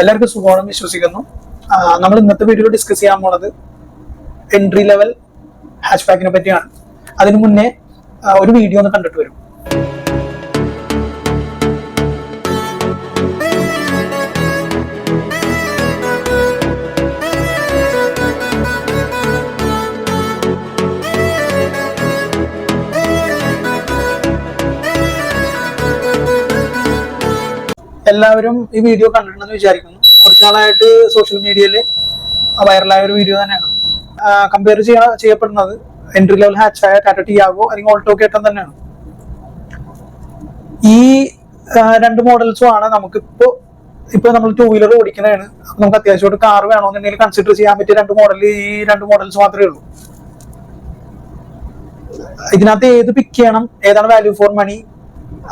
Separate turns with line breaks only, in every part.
എല്ലാവർക്കും സുഖമാണെന്ന് വിശ്വസിക്കുന്നു. നമ്മൾ ഇന്നത്തെ വീഡിയോ ഡിസ്കസ് ചെയ്യാൻ പോണത് എൻട്രി ലെവൽ ഹാച്ച് ബാക്കിനെ പറ്റിയാണ്. അതിനു മുന്നേ ഒരു വീഡിയോ ഒന്ന് കണ്ടിട്ട് വരും. എല്ലാവരും ഈ വീഡിയോ കണ്ടിട്ടുണ്ടെന്ന് വിചാരിക്കുന്നു. കുറച്ചു നാളായിട്ട് സോഷ്യൽ മീഡിയയിൽ വൈറലായ ഒരു വീഡിയോ തന്നെയാണ്. കമ്പയർ ചെയ്യാ ചെയ്യപ്പെടുന്നത് എൻട്രി ലെവൽ ഹാച്ചായ ടാറ്റ ടിയാഗോ അല്ലെങ്കിൽ ഓൾട്ടോ കേട്ടൻ തന്നെയാണ്. ഈ രണ്ട് മോഡൽസും ആണ് നമുക്കിപ്പോ ഇപ്പൊ നമ്മൾ ടൂ വീലർ ഓടിക്കുന്നതാണ്. നമുക്ക് അത്യാവശ്യമായിട്ട് കാർ വേണമെന്നുണ്ടെങ്കിൽ കൺസിഡർ ചെയ്യാൻ പറ്റിയ രണ്ട് മോഡൽ ഈ രണ്ട് മോഡൽസ് മാത്രമേ ഉള്ളൂ. ഇതിനകത്ത് ഏത് പിക്ക് ചെയ്യണം ഏതാണ് വാല്യൂ ഫോർ മണി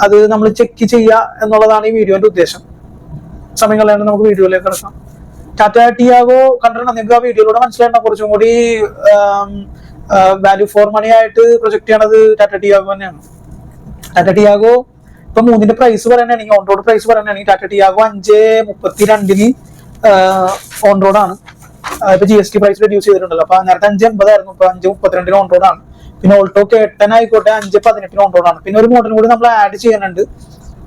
അത് നമ്മൾ ചെക്ക് ചെയ്യുക എന്നുള്ളതാണ് ഈ വീഡിയോന്റെ ഉദ്ദേശം. സമയം കളയാണ്ട് നമുക്ക് വീഡിയോയിലേക്ക് കിടക്കാം. ടാറ്റ ടിയാഗോ കണ്ടിട്ടുണ്ട്? നിങ്ങൾക്ക് ആ വീഡിയോയിലൂടെ മനസ്സിലായിട്ട് കുറച്ചും കൂടി വാല്യൂ ഫോർ മണി ആയിട്ട് പ്രൊജക്ട് ചെയ്യണത് ടാറ്റ ടിയാഗോ തന്നെയാണ്. ടാറ്റ ടിയാഗോ ഇപ്പൊ മൂന്നിന്റെ പ്രൈസ് പറയാനാണെങ്കിൽ ഓൺ റോഡ് പ്രൈസ് പറയാനാണെങ്കിൽ ടാറ്റ ടിയാഗോ അഞ്ച് മുപ്പത്തി രണ്ടിന് ഓൺ റോഡാണ് ഇപ്പൊ G S T price reduce ചെയ്തിട്ടുണ്ടല്ലോ. അപ്പൊ നേരത്തെ അഞ്ച് എൺപതായിരുന്നു ഇപ്പൊ അഞ്ച് മുപ്പത്തിരണ്ടിന് ഓൺ റോഡാണ് പിന്നെ ഓൾട്ടോ എട്ടൻ ആയിക്കോട്ടെ അഞ്ച് പതിനെട്ടിന് ഓൺ പിന്നെ ഒരു മോഡൽ കൂടി നമ്മൾ ആഡ് ചെയ്യാനുണ്ട്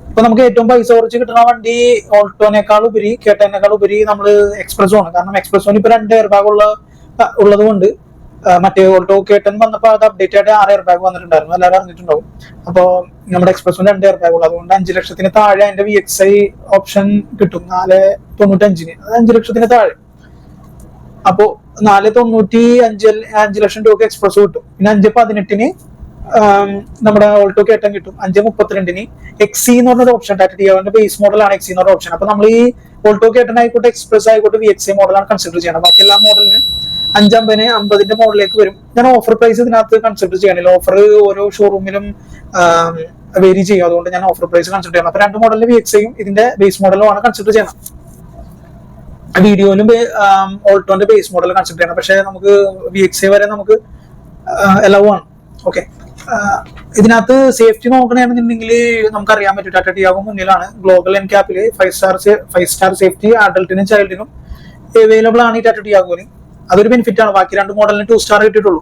ഇപ്പൊ നമുക്ക് ഏറ്റവും പൈസ കുറച്ച് കിട്ടുന്ന വണ്ടി ഓൾട്ടോനേക്കാൾ ഉപരി കേട്ടനേക്കാൾ ഉപരി നമ്മൾ എക്സ്പ്രസ് ആണ്. കാരണം എക്സ്പ്രസ് ഇപ്പൊ രണ്ട് എയർ ബാഗ് ഉള്ള ഉള്ളതുകൊണ്ട് മറ്റേ ഓൾട്ടോ കേട്ടൻ വന്നപ്പോ അത് അപ്ഡേറ്റ് ആയിട്ട് ആറ് എയർ ബാഗ് വന്നിട്ടുണ്ടായിരുന്നു. എല്ലാവരും അറിഞ്ഞിട്ടുണ്ടാവും. അപ്പോ നമ്മുടെ എക്സ്പ്രസ് രണ്ട് എയർ ബാഗ് ഉള്ളു. അതുകൊണ്ട് അഞ്ച് ലക്ഷത്തിന് താഴെ അതിന്റെ വി എക്സ് ഐ ഓപ്ഷൻ കിട്ടും. നാല് തൊണ്ണൂറ്റഞ്ചിന്. അത് അഞ്ച് ലക്ഷത്തിന് താഴെ. അപ്പോ നാല് തൊണ്ണൂറ്റി അഞ്ച് അഞ്ച് ലക്ഷം രൂപ എക്സ്പ്രസ് കിട്ടും. പിന്നെ അഞ്ച് പതിനെട്ടിന് നമ്മുടെ ഓൾട്ടോ കേട്ടം കിട്ടും. അഞ്ച് മുപ്പത്തിരണ്ടിന് എക്സി എന്ന് പറഞ്ഞൊരു ഓപ്ഷൻ ടാറ്റ ടിയാവിന്റെ ബേസ് മോഡലാണ് എക്സി എന്ന് പറഞ്ഞ ഓപ്ഷൻ അപ്പൊ നമ്മൾ ഈ ഓൾട്ടോ കേട്ടൻ ആയിക്കോട്ടെ എക്സ്പ്രസ് ആയിക്കോട്ടെ വി എക്സ് മോഡലാണ് കൺസിഡർ ചെയ്യണം ബാക്കി എല്ലാ മോഡലിന് അഞ്ചമ്പതിന് അമ്പതിന്റെ മോഡലിലേക്ക് വരും. ഞാൻ ഓഫർ പ്രൈസ് ഇതിനകത്ത് കൺസിഡർ ചെയ്യണില്ല. ഓഫർ ഓരോ ഷോറൂമിലും വേരി ചെയ്യും. അതുകൊണ്ട് ഞാൻ ഓഫർ പ്രൈസ് കൺസിഡർ ചെയ്യണം. അപ്പൊ രണ്ട് മോഡലിന് വി എക്സ് ഐയും ഇതിന്റെ ബേസ് മോഡലും ആണ് കൺസിഡർ ചെയ്യണം. വീഡിയോയിലും ഓൾട്ടോന്റെ ബേസ് മോഡൽ കൺസിഡർ ചെയ്യണം പക്ഷെ നമുക്ക് വി എക്സ് എ വരെ നമുക്ക് എലവ് ആണ് ഓക്കെ ഇതിനകത്ത് സേഫ്റ്റി നോക്കണമെന്നുണ്ടെങ്കിൽ നമുക്ക് അറിയാൻ പറ്റും. ടാറ്റ ടിയാഗോ മുന്നിലാണ്. Global N ക്യാപ്പിൽ five star five star safety അഡൾട്ടിനും ചൈൽഡിനും അവൈലബിൾ ആണ് ഈ ടാറ്റ ടിയാഗോന് അതൊരു ബെനിഫിറ്റ് ആണ്. ബാക്കി രണ്ട് മോഡലിന് ടു സ്റ്റാർ കിട്ടിയിട്ടുള്ളൂ.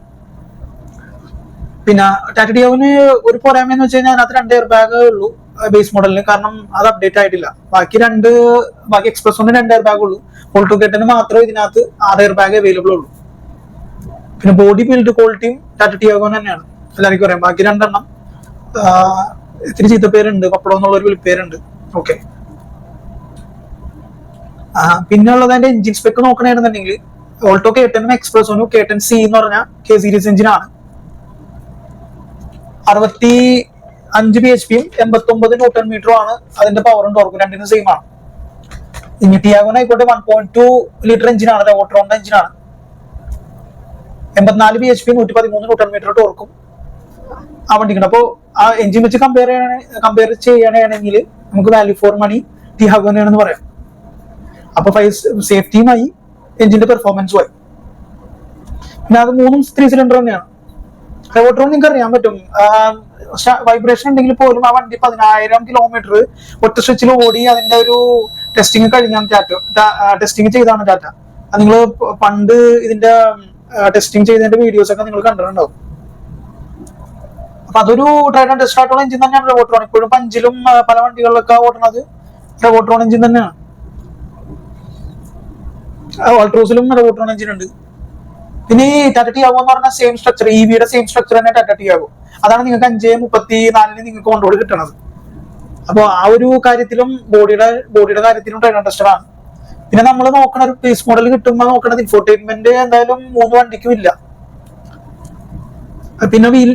പിന്നെ ടാറ്റ ടിയാഗോന് ഒരു പോരായ്മ എന്ന് വെച്ച് കഴിഞ്ഞാൽ അതിനകത്ത് രണ്ട് എയർ ബാഗേ ഉള്ളൂ. ബേസ് മോഡലിന് കാരണം അത് അപ്ഡേറ്റ് ആയിട്ടില്ല. ബാക്കി രണ്ട് ബാക്കി എക്സ്പ്രസ് ഒന്ന് രണ്ട് എയർ ബാഗ് ഉള്ളൂ പോൾട്ടു കെട്ടിന് മാത്രമേ ഇതിനകത്ത് ആറ് എയർ ബാഗ് അവൈലബിൾ ഉള്ളൂ. പിന്നെ ബോഡി ബിൽഡ് ക്വാളിറ്റിയും ടാറ്റ ടിയാഗോന് തന്നെയാണ്. എല്ലാവർക്കും അറിയാം. ബാക്കി രണ്ടെണ്ണം ഇത്തിരി ചീത്ത പേരുണ്ട്. പപ്പടം എന്നുള്ള ഒരു വിളിപ്പേരുണ്ട് ഓക്കെ പിന്നെ ഉള്ളത് അതിന്റെ എഞ്ചിൻ സ്പെക്ക് നോക്കണെന്നുണ്ടെങ്കിൽ ഓൾട്ടോ കേട്ടനും എക്സ്പ്രസോനും കേട്ടൻ സി എന്ന് പറഞ്ഞ കെ സീരീസ് എഞ്ചിനാണ് അറുപത്തി അഞ്ച് ബി എച്ച് പിയും എൺപത്തി ഒമ്പത് ന്യൂട്ടൺ മീറ്ററും ആണ്. അതിന്റെ പവറും ടോർക്കും രണ്ടിനും സെയിം ആണ്. ഇനി ടിയാഗോൻ ആയിക്കോട്ടെ വൺ പോയിന്റ് ടു ലിറ്റർ എഞ്ചിനാണ് റോട്ടറോണിന്റെ എഞ്ചിനാണ് എൺപത്തിനാല് ബി എച്ച് പി നൂറ്റി പതിമൂന്ന് ന്യൂട്ടൺ മീറ്റർ ടോർക്കും ആ വണ്ടിക്കുണ്ട് അപ്പോൾ ആ എഞ്ചിൻ വെച്ച് കമ്പയർ കമ്പയർ ചെയ്യണമെങ്കിൽ നമുക്ക് വാല്യൂ ഫോർ മണി ടിയാഗോനാണെന്ന് പറയാം. അപ്പൊ ഫൈവ് സേഫ്റ്റിയുമായി എഞ്ചിന്റെ പെർഫോമൻസുമായി പിന്നെ അത് മൂന്നും ത്രീ സിലിണ്ടർ തന്നെയാണ്. റോട്ടറോൺ നിങ്ങൾക്ക് അറിയാൻ പറ്റും. വൈബ്രേഷൻ ഉണ്ടെങ്കിൽ പോലും ആ വണ്ടി പതിനായിരം കിലോമീറ്റർ ഒറ്റ സ്വിച്ചിൽ ഓടി അതിന്റെ ഒരു ടെസ്റ്റിംഗ് കഴിഞ്ഞാണ് ടാറ്റ ടെസ്റ്റിംഗ് ചെയ്താണ് ടാറ്റ നിങ്ങൾ പണ്ട് ഇതിന്റെ ടെസ്റ്റിംഗ് ചെയ്തതിന്റെ വീഡിയോസ് ഒക്കെ നിങ്ങൾ കണ്ടിട്ടുണ്ടാവും. അപ്പൊ അതൊരു ട്രൈഡ് ആൻഡ് ടെസ്റ്റ് ആയിട്ടുള്ള എഞ്ചിൻ തന്നെയാണ് റെവോട്രോൺ ഇപ്പോഴും പഞ്ചിലും പല വണ്ടികളിലൊക്കെ ഓടുന്നത് റെവോട്രോൺ എഞ്ചിൻ തന്നെയാണ്. ഓൾട്രോസിലും റെവോട്രോൺ എഞ്ചിൻ ഉണ്ട്. ഈ ടാറ്റ ടിയാഗോ എന്ന് പറഞ്ഞ സെയിം സ്ട്രക്ചർ ഇ വിയുടെ സെയിം സ്ട്രക്ചർ തന്നെ ടാറ്റ ടിയാഗോ അതാണ് നിങ്ങൾക്ക് അഞ്ച് മുപ്പത്തി നാലിന് നിങ്ങൾക്ക് കൊണ്ടുപോയി കിട്ടണത്. അപ്പോൾ ആ ഒരു കാര്യത്തിലും ബോഡിയുടെ ബോഡിയുടെ കാര്യത്തിലും ട്രെയിൻ ടെസ്റ്റർ ആണ്. പിന്നെ നമ്മൾ നോക്കണ ഒരു പേസ് മോഡൽ കിട്ടുമ്പോൾ നോക്കണത് ഇൻഫോർടൈൻമെന്റ് എന്തായാലും മൂന്ന് വണ്ടിക്കും ഇല്ല. പിന്നെ വീൽ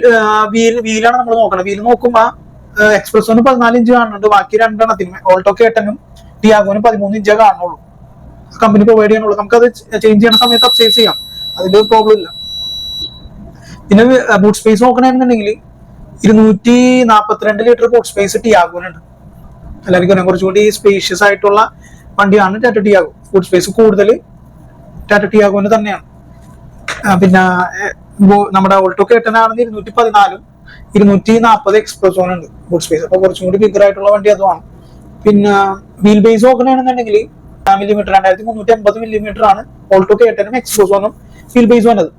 വീൽ വീലാണ് നമ്മൾ നോക്കണത്. വീൽ നോക്കുമ്പോ ഒന്ന് പതിനാല് ഇഞ്ച് കാണുന്നുണ്ട്. ബാക്കി രണ്ടെണ്ണത്തിന് ഓൾട്ടോ കേട്ടനും ടിയാഗോനും പതിമൂന്ന് ഇഞ്ചേ കാണുള്ളൂ കമ്പനി പ്രൊവൈഡ് ചെയ്യാനുള്ളൂ. നമുക്കത് ചേഞ്ച് ചെയ്യുന്ന സമയത്ത് അപ്സൈസ് ചെയ്യാം. അതിന്റെ പ്രോബ്ലം ഇല്ല. പിന്നെ ബൂട്ട് സ്പേസ് നോക്കണമെന്നുണ്ടെങ്കിൽ ഇരുന്നൂറ്റി നാൽപ്പത്തിരണ്ട് ലിറ്റർ ബൂട്ട് സ്പേസ് ടിയാഗോനുണ്ട് എല്ലാവർക്കും അറിയാം. കുറച്ചുകൂടി സ്പേഷ്യസ് ആയിട്ടുള്ള വണ്ടിയാണ് ടാറ്റ ടിയാഗോ ബൂട്ട് സ്പേസ് കൂടുതൽ ടാറ്റ ടിയാഗോന് തന്നെയാണ്. പിന്നെ നമ്മുടെ ഓൾട്ടോ കേട്ടനാണെങ്കിൽ ഇരുന്നൂറ്റി പതിനാലും ഇരുന്നൂറ്റി നാൽപ്പത് എക്സ്പ്രസോൺ ഉണ്ട് ബൂട്ട് സ്പേസ് അപ്പൊ കുറച്ചും കൂടി ബിഗർ ആയിട്ടുള്ള വണ്ടി അതുമാണ്. പിന്നെ വീൽ ബേസ് നോക്കണമെന്നുണ്ടെങ്കിൽ മില്ലിമീറ്റർ രണ്ടായിരത്തി മുന്നൂറ്റി അമ്പത് മില്ലിമീറ്റർ ആണ് ഓൾട്ടോ കേട്ടനും എക്സ്പ്രസ് വന്നും വീൽ ബേസ് വന്നത്.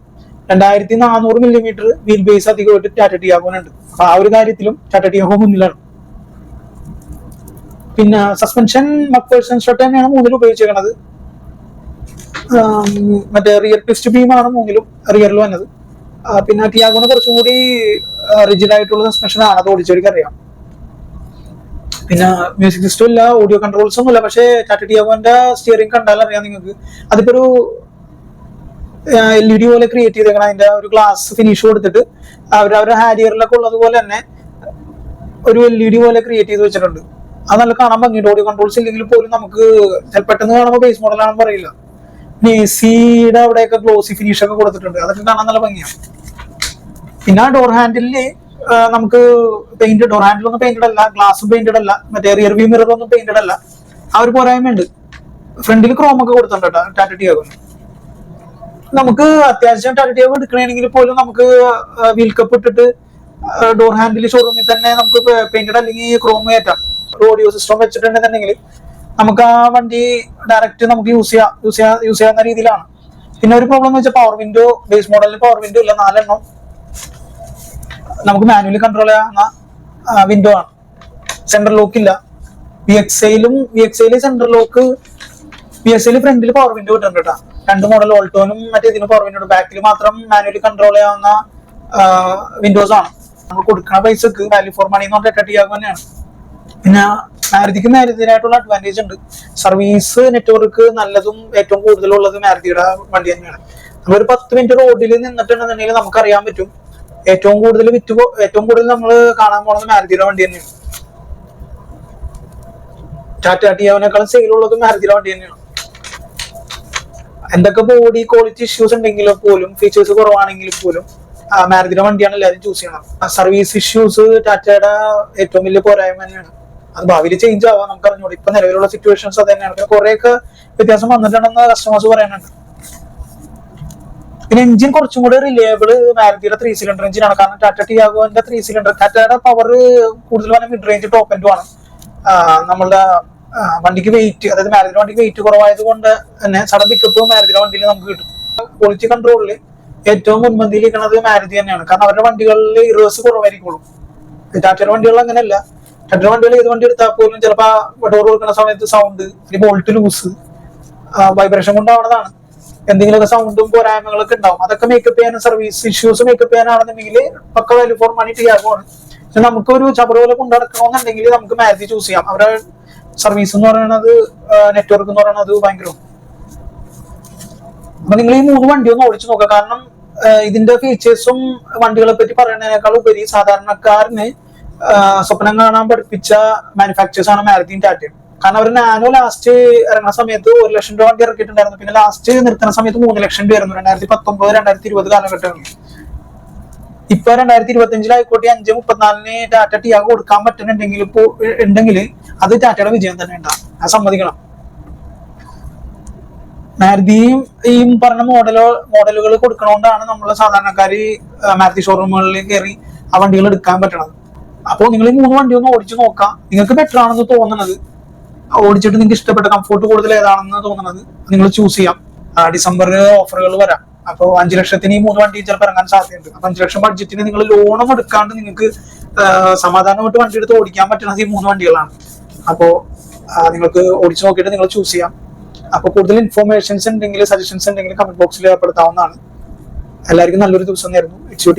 രണ്ടായിരത്തി നാനൂറ് മില്ലിമീറ്റർ വീൽ ബേസ് അധികമായിട്ട് ടാറ്റ ടിയാഗോനുണ്ട് അപ്പൊ ആ ഒരു കാര്യത്തിലും ടാറ്റ ടിയാഗോ മുന്നിലാണ്. പിന്നെ സസ്പെൻഷൻ മക്പേഴ്സൺ ഷർട്ട് തന്നെയാണ് മൂന്നിൽ ഉപയോഗിച്ചേക്കണത്. മറ്റേ റിയർ ട്വിസ്റ്റ് ബീമാണ് മൂന്നിലും റിയറിൽ വന്നത്. പിന്നെ ടിയാഗോന് കുറച്ചും കൂടി റിജിഡ് ആയിട്ടുള്ള സസ്പെൻഷൻ ആണ്. അത് ഓടിച്ചവർക്ക് അറിയാം. പിന്നെ മ്യൂസിക് സിസ്റ്റം ഇല്ല ഓഡിയോ കൺട്രോൾസും ഇല്ല പക്ഷേ ടാറ്റ ടിയാഗോന്റെ സ്റ്റിയറിംഗ് കണ്ടാൽ അറിയാം നിങ്ങൾക്ക്. അതിപ്പോ ഒരു എൽ ഇ ഡി പോലെ ക്രിയേറ്റ് ചെയ്തേക്കണം അതിന്റെ ഒരു ഗ്ലാസ് ഫിനിഷ് കൊടുത്തിട്ട് അവർ അവരുടെ ഹാരിയറിലൊക്കെ ഉള്ളതുപോലെ തന്നെ ഒരു എൽ ഇ ഡി പോലെ ക്രിയേറ്റ് ചെയ്ത് വെച്ചിട്ടുണ്ട്. അത് നല്ല കാണാൻ ഭംഗിയുണ്ട്. ഓഡിയോ കൺട്രോൾസ് ഇല്ലെങ്കിൽ പോലും നമുക്ക് പെട്ടെന്ന് കാണുമ്പോൾ ബേസ് മോഡലാണെന്ന് പറയില്ല. പിന്നെ എ സിയുടെ അവിടെയൊക്കെ ഗ്ലോസി ഫിനിഷ് ഒക്കെ കൊടുത്തിട്ടുണ്ട്. അതൊക്കെ കാണാൻ നല്ല ഭംഗിയാണ്. പിന്നെ ഡോർ ഹാൻഡിലിൽ നമുക്ക് പെയിന്റ് ഡോർ ഹാൻഡിലൊന്നും പെയിന്റഡ് അല്ല ഗ്ലാസ് പെയിന്റഡ് അല്ല മറ്റേ റിയർ വ്യൂ മിറർ ഒന്നും പെയിന്റഡ് അല്ല. ആ ഒരു പോരായ്മ ഉണ്ട് ഫ്രണ്ടിൽ ക്രോം ഒക്കെ കൊടുത്തിട്ടുണ്ട് കേട്ടോ ടി ടിയാഗോന്. നമുക്ക് അത്യാവശ്യം ടിയാഗോ എടുക്കണമെങ്കിൽ പോലും നമുക്ക് വീൽ കപ്പ് ഇട്ടിട്ട് ഡോർ ഹാൻഡിൽ ഷോറൂമിൽ തന്നെ നമുക്ക് പെയിന്റഡ് അല്ലെങ്കിൽ ക്രോം കയറ്റാം. ഓഡിയോ സിസ്റ്റം വെച്ചിട്ടുണ്ടെന്നുണ്ടെങ്കിൽ നമുക്ക് ആ വണ്ടി ഡയറക്റ്റ് നമുക്ക് യൂസ് ചെയ്യാം യൂസ് ചെയ്യാൻ യൂസ് ചെയ്യാവുന്ന രീതിയിലാണ്. പിന്നെ ഒരു പ്രോബ്ലം എന്ന് വെച്ചാൽ പവർ വിൻഡോ ബേസ് മോഡലിന് പവർ വിൻഡോ ഇല്ല നാലെണ്ണം നമുക്ക് മാനുവലി കൺട്രോൾ ചെയ്യാവുന്ന വിൻഡോ ആണ്. സെൻട്രൽ ലോക്ക് ഇല്ല. വി എക്സ് ഐയിലും വി എക്സ് ഐയിൽ സെൻട്രൽ ലോക്ക് വി എസ് ഐയിൽ ഫ്രണ്ടിൽ പവർ വിൻഡോ കിട്ടുന്നുണ്ട് കേട്ടോ രണ്ട് മോഡൽ ഓൾട്ടോനും മറ്റേ ഇതിന് പവർ വിൻഡോ ബാക്കിൽ മാത്രം മാനുവലി കൺട്രോൾ ചെയ്യാവുന്ന വിൻഡോസ് ആണ്. നമ്മൾ കൊടുക്കുന്ന പൈസക്ക് വാല്യൂ ഫോർ മണി എന്ന് പറഞ്ഞിട്ട് ടിയാഗോ തന്നെയാണ്. പിന്നെ മാരുതിക്ക് മാരുതിനായിട്ടുള്ള അഡ്വാന്റേജ് ഉണ്ട്. സർവീസ് നെറ്റ്വർക്ക് നല്ലതും ഏറ്റവും കൂടുതലുള്ളത് മാരുതിയുടെ വണ്ടി തന്നെയാണ്. നമ്മളൊരു പത്ത് മിനിറ്റ് റോഡിൽ നിന്നിട്ടുണ്ടെന്നുണ്ടെങ്കിൽ നമുക്കറിയാൻ പറ്റും. ഏറ്റവും കൂടുതൽ വിറ്റ് ഏറ്റവും കൂടുതൽ നമ്മൾ കാണാൻ പോണത് മാരുതിയുടെ വണ്ടി തന്നെയാണ്. ടാറ്റാ ടിയാവിനേക്കാളും സെയിലുള്ളത് മാരുതിയുടെ വണ്ടി തന്നെയാണ്. എന്തൊക്കെ ബോഡി ക്വാളിറ്റി ഇഷ്യൂസ് ഉണ്ടെങ്കിലും പോലും ഫീച്ചേഴ്സ് കുറവാണെങ്കിൽ പോലും മാരുതിയുടെ വണ്ടിയാണ് എല്ലാവരും ചൂസ് ചെയ്യണം സർവീസ് ഇഷ്യൂസ് ടാറ്റയുടെ ഏറ്റവും വലിയ പോരായ്മ തന്നെയാണ്. അത് ഭാവിയിൽ ചേഞ്ച് ആവാം നമുക്ക് അറിഞ്ഞൂടെ. ഇപ്പൊ നിലവിലുള്ള സിറ്റുവേഷൻസ് അത് തന്നെയാണ് പിന്നെ കുറെയൊക്കെ വ്യത്യാസം വന്നിട്ടുണ്ടെന്ന് കസ്റ്റമേഴ്സ് പറയാനുണ്ട് പിന്നെ എഞ്ചിൻ കുറച്ചും കൂടി റിലയബിൾ മാരുതിയുടെ ത്രീ സിലിണ്ടർ എഞ്ചിനാണ് കാരണം ടാറ്റ ടിയാഗോന്റെ ത്രീ സിലിണ്ടർ ടാറ്റയുടെ പവർ കൂടുതൽ മിഡ് റേഞ്ച് ടോപ്പ് എൻഡും ആണ്. നമ്മളുടെ വണ്ടിക്ക് വെയിറ്റ് അതായത് മാരുതിയുടെ വണ്ടിക്ക് വെയിറ്റ് കുറവായത് കൊണ്ട് തന്നെ സഡൻ പിക്കപ്പ് മാരുതിയുടെ വണ്ടിയിൽ നമുക്ക് കിട്ടും. ക്വാളിറ്റി കൺട്രോളിൽ ഏറ്റവും മുൻപന്തിയിൽ നിൽക്കുന്നത് മാരുതി തന്നെയാണ്. കാരണം അവരുടെ വണ്ടികളിൽ ഇറേഴ്സ് കുറവായിരിക്കുള്ളൂ. ടാറ്റയുടെ വണ്ടികൾ അങ്ങനെയല്ല. ടാറ്റയുടെ വണ്ടികൾ ഏത് വണ്ടി എടുത്താൽ പോലും ചിലപ്പോൾ ഡോർ കൊടുക്കുന്ന സമയത്ത് സൗണ്ട് ബോൾട്ട് ലൂസ് വൈബ്രേഷൻ കൊണ്ടാവുന്നതാണ്. എന്തെങ്കിലുമൊക്കെ സൗണ്ടും പോരായ്മകളൊക്കെ ഉണ്ടാവും. അതൊക്കെ മേക്കപ്പ് ചെയ്യാനും service issues makeup ചെയ്യാനാണെന്നുണ്ടെങ്കിൽ pakka value for money Tiago പക്ഷെ നമുക്ക് ഒരു ചപ്പറ പോലെ കൊണ്ടുനടക്കണമെന്നുണ്ടെങ്കിൽ നമുക്ക് മാരുതി ചൂസ് ചെയ്യാം. അവരുടെ സർവീസ് എന്ന് പറയുന്നത് നെറ്റ്വർക്ക് എന്ന് പറയുന്നത് ഭയങ്കര. അപ്പൊ നിങ്ങൾ ഈ മൂന്ന് വണ്ടി ഒന്ന് ഓടിച്ചു നോക്കുക കാരണം ഇതിന്റെ ഫീച്ചേഴ്സും വണ്ടികളെ പറ്റി പറയുന്നതിനേക്കാൾ ഉപരി സാധാരണക്കാരന് സ്വപ്നം കാണാൻ പഠിപ്പിച്ച മാനുഫാക്ചേഴ്സ് ആണ് മാരുതിയും ടാറ്റയും കാരണം അവർ നാനോ ലാസ്റ്റ് ഇറങ്ങുന്ന സമയത്ത് ഒരു ലക്ഷം രൂപ വണ്ടി ഇറക്കിയിട്ടുണ്ടായിരുന്നു. പിന്നെ ലാസ്റ്റ് നിർത്തുന്ന സമയത്ത് മൂന്ന് ലക്ഷം രൂപ ആയിരുന്നു. രണ്ടായിരത്തി പത്തൊമ്പത് രണ്ടായിരത്തി ഇരുപത് കാലഘട്ടങ്ങളിൽ ഇപ്പൊ രണ്ടായിരത്തി ഇരുപത്തി അഞ്ചിലായിക്കോട്ടെ അഞ്ച് മുപ്പത്തിനാലിന് ടാറ്റ ആ കൊടുക്കാൻ പറ്റുന്നുണ്ടെങ്കിൽ ഇപ്പോ ഉണ്ടെങ്കിൽ അത് ടാറ്റയുടെ വിജയം തന്നെ ഉണ്ടാവും അത് സമ്മതിക്കണം. മാരുതിയും ഈ പറഞ്ഞ മോഡലോ മോഡലുകൾ കൊടുക്കണോണ്ടാണ് നമ്മൾ സാധാരണക്കാര് മാരുതി ഷോറൂമുകളിൽ കയറി ആ വണ്ടികൾ എടുക്കാൻ പറ്റണത്. അപ്പോൾ നിങ്ങൾ ഈ മൂന്ന് വണ്ടി ഒന്ന് ഓടിച്ചു നോക്കാം. നിങ്ങൾക്ക് ബെറ്റർ ആണെന്ന് തോന്നുന്നത് ഓടിച്ചിട്ട് നിങ്ങൾക്ക് ഇഷ്ടപ്പെട്ട കംഫോർട്ട് കൂടുതൽ ഏതാണെന്ന് തോന്നുന്നത് നിങ്ങൾ ചൂസ് ചെയ്യാം. ഡിസംബറിൽ ഓഫറുകൾ വരാം. അപ്പോൾ അഞ്ചു ലക്ഷത്തിന് ഈ മൂന്ന് വണ്ടി ചിലപ്പോൾ ഇറങ്ങാൻ സാധ്യതയുണ്ട്. അപ്പൊ അഞ്ചു ലക്ഷം ബഡ്ജറ്റിന് നിങ്ങൾ ലോണും എടുക്കാണ്ട് നിങ്ങൾക്ക് സമാധാനമായിട്ട് വണ്ടി എടുത്ത് ഓടിക്കാൻ പറ്റുന്നത് ഈ മൂന്ന് വണ്ടികളാണ്. അപ്പോൾ നിങ്ങൾക്ക് ഓടിച്ചു നോക്കിയിട്ട് നിങ്ങൾ ചൂസ് ചെയ്യാം. അപ്പോൾ കൂടുതൽ ഇൻഫോർമേഷൻസ് ഉണ്ടെങ്കിൽ സജഷൻസ് ഉണ്ടെങ്കിൽ കമന്റ് ബോക്സിൽ ഏർപ്പെടുത്താവുന്നതാണ്. എല്ലാവർക്കും നല്ലൊരു ദിവസം നേരുന്നു. It's you